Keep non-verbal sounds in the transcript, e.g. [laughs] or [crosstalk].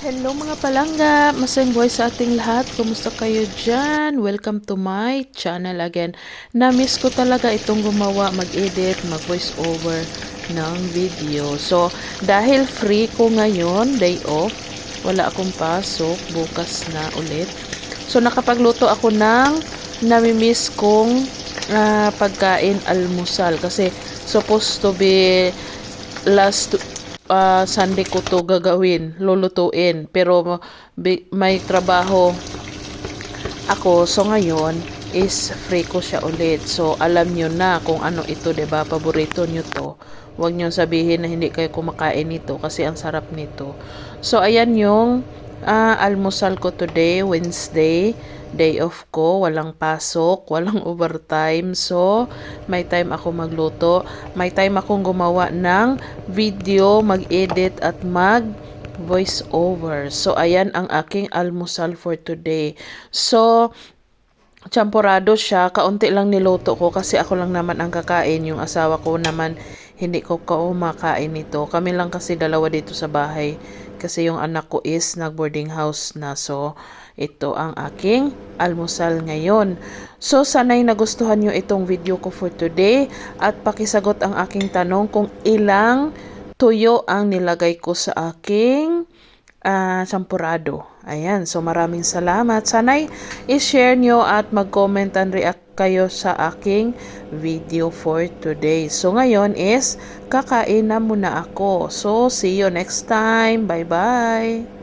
Hello mga palangga! Masayang buhay sa ating lahat. Kumusta kayo dyan? Welcome to my channel again. Na-miss ko talaga itong gumawa, mag-edit, mag-voice over ng video. So, dahil free ko ngayon, day off, wala akong pasok, bukas na ulit. So, nakapagluto ako ng nami-miss kong ah, pagkain almusal. Kasi, supposed to be last ah, Sunday ko to gagawin, lulutuin. Pero may trabaho ako. So ngayon is free ko siya ulit. So alam nyo na kung ano ito, 'di ba? Paborito nyo to. Huwag nyo sabihin na hindi kayo kumakain nito kasi ang sarap nito. So ayan yung ah, almusal ko today, Wednesday. Day off ko, walang pasok, [laughs] walang overtime. So, may time ako magluto. May time akong gumawa ng video, mag-edit at mag voice over. So, ayan ang aking almusal for today. So, champorado siya. Kaunti lang niluto ko kasi ako lang naman ang kakain. Yung asawa ko naman hindi ko kumakain nito. Kami lang kasi dalawa dito sa bahay. Kasi yung anak ko is nag-boarding house na. So, ito ang aking almusal ngayon. So, sanay nagustuhan nyo itong video ko for today. At pakisagot ang aking tanong kung ilang tuyo ang nilagay ko sa aking ah sampurado. Ayan, so maraming salamat. Sana'y i-share nyo at mag-comment and react kayo sa aking video for today. So ngayon is kakain na muna ako. So see you next time. Bye-bye.